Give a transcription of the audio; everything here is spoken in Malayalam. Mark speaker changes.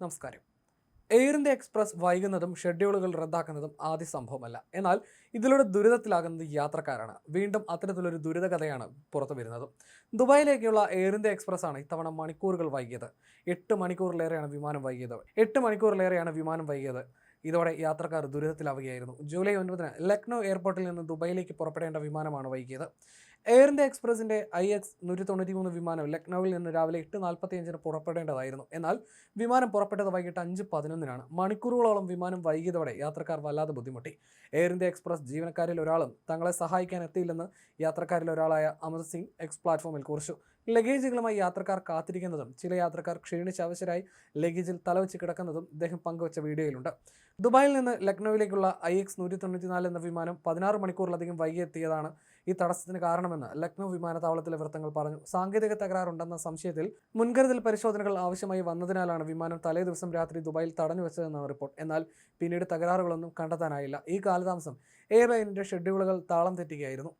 Speaker 1: നമസ്കാരം. എയർ ഇന്ത്യ എക്സ്പ്രസ് വൈകുന്നതും ഷെഡ്യൂളുകൾ റദ്ദാക്കുന്നതും ആദ്യ സംഭവമല്ല. എന്നാൽ ഇതിലൂടെ ദുരിതത്തിലാകുന്നത് യാത്രക്കാരാണ്. വീണ്ടും അത്തരത്തിലൊരു ദുരിതകഥയാണ് പുറത്തു വരുന്നത്. ദുബായിലേക്കുള്ള എയർ ഇന്ത്യ എക്സ്പ്രസ് ആണ് ഇത്തവണ മണിക്കൂറുകൾ വൈകിയത്. എട്ട് മണിക്കൂറിലേറെയാണ് വിമാനം വൈകിയത്. എട്ട് മണിക്കൂറിലേറെയാണ് വിമാനം വൈകിയത്. ഇതോടെ യാത്രക്കാർ ദുരിതത്തിലാവുകയായിരുന്നു. ജൂലൈ ഒൻപതിന് ലക്നൗ എയർപോർട്ടിൽ നിന്ന് ദുബായിലേക്ക് പുറപ്പെടേണ്ട വിമാനമാണ് വൈകിയത്. എയർ ഇന്ത്യ എക്സ്പ്രസിന്റെ ഐ എക്സ് നൂറ്റി തൊണ്ണൂറ്റി മൂന്ന് വിമാനം ലക്നൌവിൽ നിന്ന് രാവിലെ എട്ട് നാൽപ്പത്തിയഞ്ചിന് പുറപ്പെടേണ്ടതായിരുന്നു. എന്നാൽ വിമാനം പുറപ്പെട്ടത് വൈകിട്ട് അഞ്ച് പതിനൊന്നിനാണ്. മണിക്കൂറുകളോളം വിമാനം വൈകിയതോടെ യാത്രക്കാർ വല്ലാതെ ബുദ്ധിമുട്ടി. എയർ ഇന്ത്യ എക്സ്പ്രസ് ജീവനക്കാരിൽ ഒരാളും തങ്ങളെ സഹായിക്കാൻ എത്തിയില്ലെന്ന് യാത്രക്കാരിൽ ഒരാളായ അമൃത് സിംഗ് എക്സ് പ്ലാറ്റ്ഫോമിൽ കുറിച്ചു. ലഗേജുകളുമായി യാത്രക്കാർ കാത്തിരിക്കുന്നതും ചില യാത്രക്കാർ ക്ഷീണിച്ച് അവശരായി ലഗേജിൽ തലവെച്ച് കിടക്കുന്നതും ഇദ്ദേഹം പങ്കുവച്ച വീഡിയോയിലുണ്ട്. ദുബായിൽ നിന്ന് ലക്നൌവിലേക്കുള്ള ഐ എക്സ് നൂറ്റി തൊണ്ണൂറ്റി നാല് എന്ന വിമാനം പതിനാറ് മണിക്കൂറിലധികം വൈകിയെത്തിയതാണ് ഈ തടസ്സത്തിന് കാരണമെന്ന് ലക്നൗ വിമാനത്താവളത്തിലെ വൃത്തങ്ങൾ പറഞ്ഞു. സാങ്കേതിക തകരാറുണ്ടെന്ന സംശയത്തിൽ മുൻകരുതൽ പരിശോധനകൾ ആവശ്യമായി വന്നതിനാലാണ് വിമാനം തലേ ദിവസം രാത്രി ദുബായിൽ തടഞ്ഞു വെച്ചതെന്നാണ് റിപ്പോർട്ട്. എന്നാൽ പിന്നീട് തകരാറുകളൊന്നും കണ്ടെത്താനായില്ല. ഈ കാലതാമസം എയർലൈനിന്റെ ഷെഡ്യൂളുകൾ താളം തെറ്റുകയായിരുന്നു